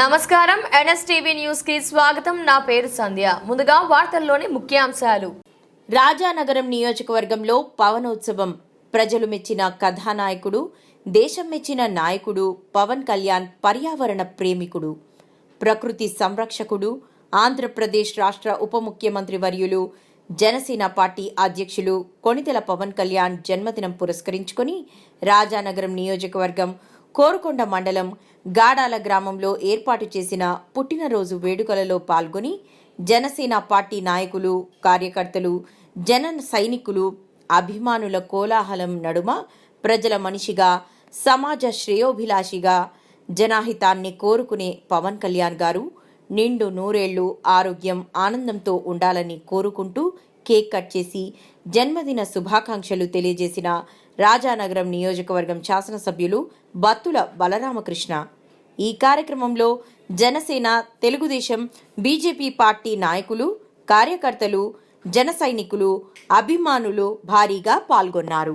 నమస్కారం. ఎన్ఎస్టీవీ న్యూస్కి స్వాగతం. నా పేరు సంధ్య. ముందుగా వార్తల్లోని ముఖ్యాంశాలు. రాజానగరం నియోజకవర్గంలో పవనోత్సవం. ప్రజలు మెచ్చిన కథానాయకుడు దేశం మెచ్చిన నాయకుడు పవన్ కళ్యాణ్ పర్యావరణ ప్రేమికుడు. ప్రకృతి సంరక్షకుడు ఆంధ్రప్రదేశ్ రాష్ట్ర ఉప ముఖ్యమంత్రి వర్యులు జనసేన పార్టీ అధ్యక్షులు కొణిదెల పవన్ కళ్యాణ్ జన్మదినం పురస్కరించుకొని రాజానగరం నియోజకవర్గం కోరుకొండ మండలం గాడాల గ్రామంలో ఏర్పాటు చేసిన పుట్టినరోజు వేడుకలలో పాల్గొని జనసేన పార్టీ నాయకులు కార్యకర్తలు జన సైనికులు అభిమానుల కోలాహలం నడుమ ప్రజల మనిషిగా సమాజ శ్రేయోభిలాషిగా జనాహితాన్ని కోరుకునే పవన్ కళ్యాణ్ గారు నిండు నూరేళ్ళు ఆరోగ్యం ఆనందంతో ఉండాలని కోరుకుంటూ కేక్ కట్ చేసి జన్మదిన శుభాకాంక్షలు తెలియజేసిన రాజానగరం నియోజకవర్గం శాసనసభ్యులు బత్తుల బలరామకృష్ణ. ఈ కార్యక్రమంలో జనసేన తెలుగుదేశం బీజేపీ పార్టీ నాయకులు కార్యకర్తలు జన సైనికులు అభిమానులు భారీగా పాల్గొన్నారు.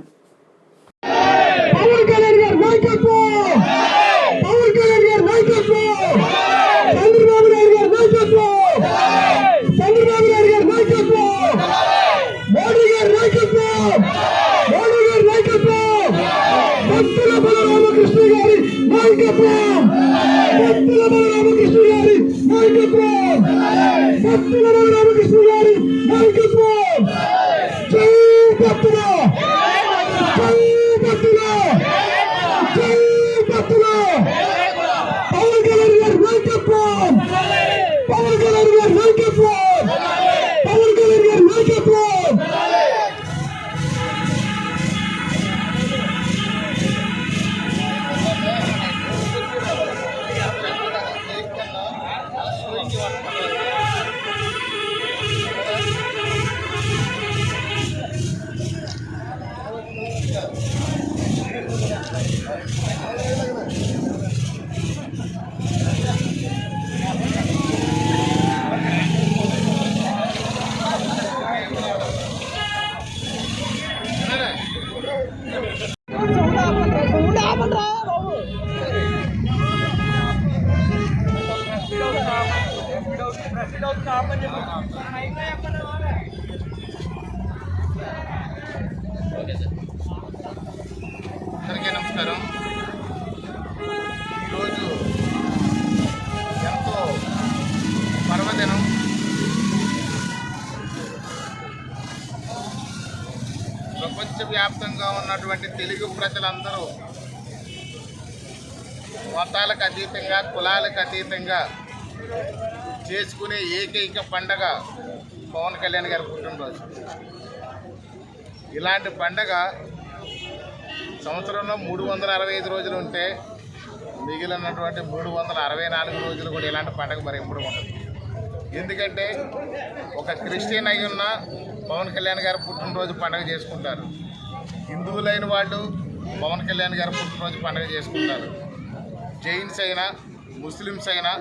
భక్తుల జై భక్తుల జై భక్తుల పవన్ కళ్యాణ్ గారి నాయకత్వం పవన్ కళ్యాణ్ గారి నాయకత్వం పవన్ కళ్యాణ్ గారి నాయకత్వం అందరికీ నమస్కారం. ఈరోజు ఎంతో పర్వదినం. ప్రపంచవ్యాప్తంగా ఉన్నటువంటి తెలుగు ప్రజలందరూ మతాలకు అతీతంగా కులాలకు అతీతంగా చేసుకునే ఏకైక పండగ పవన్ కళ్యాణ్ గారి పుట్టినరోజు. ఇలాంటి పండగ సంవత్సరంలో మూడు వందల అరవై ఐదు రోజులు ఉంటే మిగిలినటువంటి మూడు వందల అరవై నాలుగు రోజులు కూడా ఇలాంటి పండగ మరి ఎప్పుడు ఉండదు. ఎందుకంటే ఒక క్రిస్టియన్ అయి ఉన్న పవన్ కళ్యాణ్ గారు పుట్టినరోజు పండగ చేసుకుంటారు. హిందువులైన వాళ్ళు పవన్ కళ్యాణ్ గారు పుట్టినరోజు పండగ చేసుకుంటారు. జైన్స్ అయినా ముస్లిమ్స్ అయినా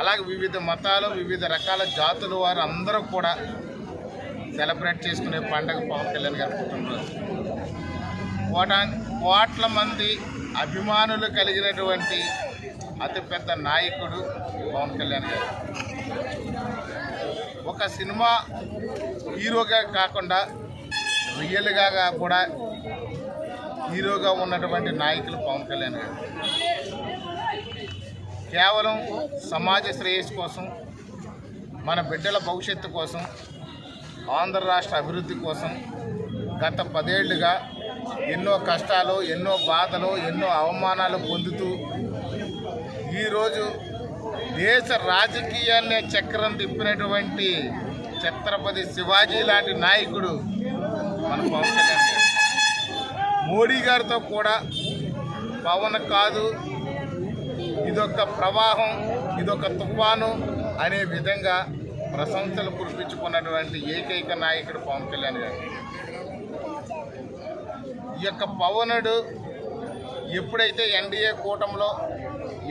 అలాగే వివిధ మతాలు వివిధ రకాల జాతులు వారు అందరూ కూడా సెలబ్రేట్ చేసుకునే పండగ పవన్ కళ్యాణ్ గారి పుట్టినరోజు. కోటా కోట్ల మంది అభిమానులు కలిగినటువంటి అతిపెద్ద నాయకుడు పవన్ కళ్యాణ్ గారు. ఒక సినిమా హీరోగా కాకుండా రియల్గా కూడా హీరోగా ఉన్నటువంటి నాయకులు పవన్ కళ్యాణ్ గారు. కేవలం సమాజ శ్రేయస్సు కోసం మన బిడ్డల భవిష్యత్తు కోసం ఆంధ్ర రాష్ట్ర అభివృద్ధి కోసం గత పదేళ్ళుగా ఎన్నో కష్టాలు ఎన్నో బాధలు ఎన్నో అవమానాలు పొందుతూ ఈరోజు దేశ రాజకీయాన్ని చక్రం తిప్పినటువంటి ఛత్రపతి శివాజీ లాంటి నాయకుడు మన పవన్ కళ్యాణ్ గారు. మోడీ గారితో కూడా పవన్ కాదు ఇదొక ప్రవాహం ఇదొక తుఫాను అనే విధంగా ప్రశంసలు కురిపించుకున్నటువంటి ఏకైక నాయకుడు పవన్ కళ్యాణ్ గారు. ఈ యొక్క పవనుడు ఎప్పుడైతే ఎన్డీఏ కూటమిలో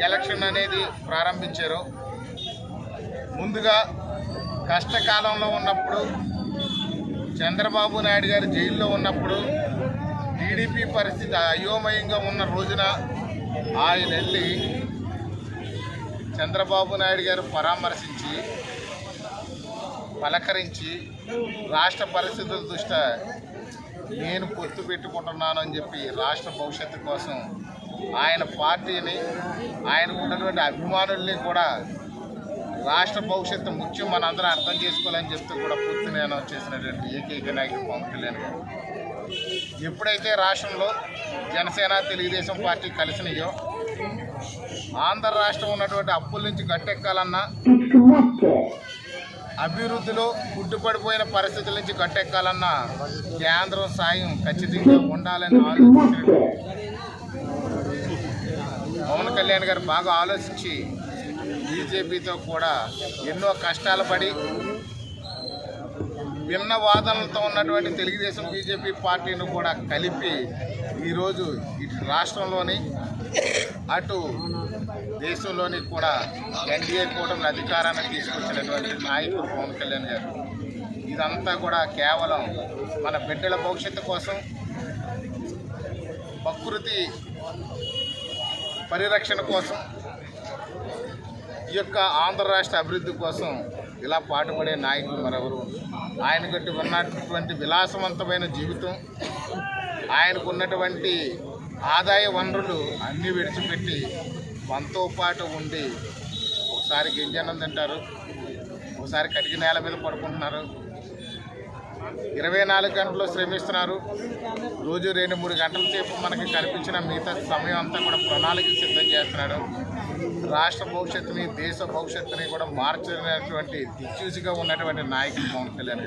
ఎలక్షన్ అనేది ప్రారంభించారో ముందుగా కష్టకాలంలో ఉన్నప్పుడు చంద్రబాబు నాయుడు గారు జైల్లో ఉన్నప్పుడు టీడీపీ పరిస్థితి అయోమయంగా ఉన్న రోజున ఆయన వెళ్ళి చంద్రబాబు నాయుడు గారు పరామర్శించి పలకరించి రాష్ట్ర పరిస్థితుల దృష్ట్యా నేను పొత్తు పెట్టుకుంటున్నాను అని చెప్పి రాష్ట్ర భవిష్యత్తు కోసం ఆయన పార్టీని ఆయనకు ఉన్నటువంటి అభిమానుల్ని కూడా రాష్ట్ర భవిష్యత్తు ముఖ్యం మనందరం అర్థం చేసుకోవాలని చెప్తూ కూడా పూర్తి నేను చేసినటువంటి ఏకైక నాయకుడు పవన్ కళ్యాణ్ గారు. ఎప్పుడైతే రాష్ట్రంలో జనసేన తెలుగుదేశం పార్టీ కలిసినాయో ఆంధ్ర రాష్ట్రం ఉన్నటువంటి అప్పుల నుంచి గట్టెక్కాలన్నా అభివృద్ధిలో గుడ్డుపడిపోయిన పరిస్థితుల నుంచి గట్టెక్కాలన్నా కేంద్రం సాయం ఖచ్చితంగా ఉండాలని ఆలోచించారు పవన్ కళ్యాణ్ గారు బాగా ఆలోచించి బీజేపీతో కూడా ఎన్నో కష్టాలు పడి భిన్న వాదనలతో ఉన్నటువంటి తెలుగుదేశం బీజేపీ పార్టీని కూడా కలిపి ఈరోజు ఇటు రాష్ట్రంలోని అటు దేశంలోని కూడా ఎన్డీఏ కూటమి అధికారాన్ని తీసుకొచ్చినటువంటి నాయకుడు పవన్ కళ్యాణ్ గారు. ఇదంతా కూడా కేవలం మన బిడ్డల భవిష్యత్తు కోసం ప్రకృతి పరిరక్షణ కోసం ఈ యొక్క ఆంధ్ర రాష్ట్ర అభివృద్ధి కోసం ఇలా పాటుపడే నాయకులు మరెవరు? ఆయన గట్టి ఉన్నటువంటి విలాసవంతమైన జీవితం ఆయనకు ఉన్నటువంటి ఆదాయ వనరులు అన్నీ విడిచిపెట్టి మనతో పాటు ఉండి ఒకసారి గింజనం తింటారు ఒకసారి కటిక నేల మీద పడుకుంటున్నారు. ఇరవై నాలుగు గంటలు శ్రమిస్తున్నారు. రోజు రెండు మూడు గంటల సేపు మనకి కనిపించిన మిగతా సమయం అంతా కూడా ప్రణాళిక సిద్ధం చేస్తున్నాడు. రాష్ట్ర భవిష్యత్తుని దేశ భవిష్యత్తుని కూడా మార్చినటువంటి దిక్సూచిగా ఉన్నటువంటి నాయకుడు పవన్ కళ్యాణ్